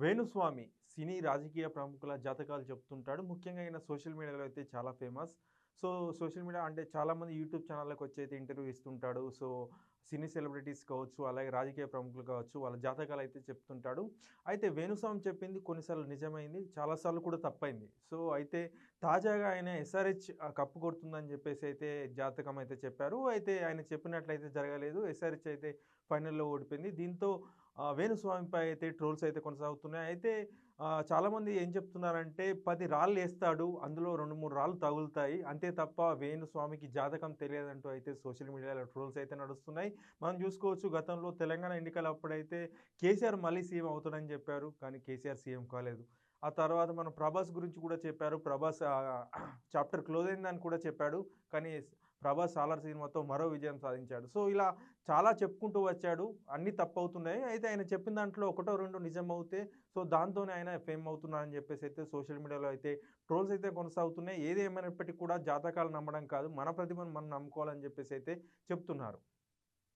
వేణుస్వామి సినీ రాజకీయ ప్రముఖుల జాతకాలు చెప్తుంటాడు. ముఖ్యంగా ఆయన సోషల్ మీడియాలో అయితే చాలా ఫేమస్. సో సోషల్ మీడియా అంటే చాలామంది యూట్యూబ్ ఛానళ్ళకి వచ్చి అయితే ఇంటర్వ్యూ ఇస్తుంటాడు. సో సినీ సెలబ్రిటీస్ కావచ్చు అలాగే రాజకీయ ప్రముఖులు కావచ్చు వాళ్ళ జాతకాలు అయితే చెప్తుంటాడు. అయితే వేణుస్వామి చెప్పింది కొన్నిసార్లు నిజమైంది చాలాసార్లు కూడా తప్పైంది. సో అయితే తాజాగా ఆయన ఎస్ఆర్హెచ్ కప్పు కొడుతుందని చెప్పేసి అయితే జాతకం అయితే చెప్పారు. అయితే ఆయన చెప్పినట్లయితే జరగలేదు. ఎస్ఆర్హెచ్ అయితే ఫైనల్లో ఓడిపోయింది. దీంతో వేణుస్వామిపై అయితే ట్రోల్స్ అయితే కొనసాగుతున్నాయి. అయితే చాలామంది ఏం చెప్తున్నారంటే పది రాళ్ళు వేస్తాడు అందులో రెండు మూడు రాళ్ళు తగులుతాయి. అంతే తప్ప వేణుస్వామికి జాతకం తెలియదంటూ అయితే సోషల్ మీడియాలో ట్రోల్స్ అయితే నడుస్తున్నాయి. మనం చూసుకోవచ్చు గతంలో తెలంగాణ ఎన్నికల అప్పుడైతే కేసీఆర్ మళ్ళీ సీఎం అవుతాడని చెప్పారు. కానీ కేసీఆర్ సీఎం కాలేదు. ఆ తర్వాత మనం ప్రభాస్ గురించి కూడా చెప్పారు. ప్రభాస్ చాప్టర్ క్లోజ్ అయిందని కూడా చెప్పాడు. కానీ ప్రభాస్ సాలార్ సినిమాతో మరో విజయం సాధించాడు. సో ఇలా చాలా చెప్పుకుంటూ వచ్చాడు. అన్నీ తప్పు అవుతున్నాయి అయితే ఆయన చెప్పిన దాంట్లో ఒకటో రెండు నిజం అవుతే సో దాంతోనే ఆయన ఫేమ్ అవుతున్నారని చెప్పేసి అయితే సోషల్ మీడియాలో అయితే ట్రోల్స్ అయితే కొనసాగుతున్నాయి. ఏది ఏమైనప్పటికీ కూడా జాతకాలు నమ్మడం కాదు. మన ప్రతిభను మనం నమ్ముకోవాలని చెప్పేసి అయితే చెప్తున్నారు.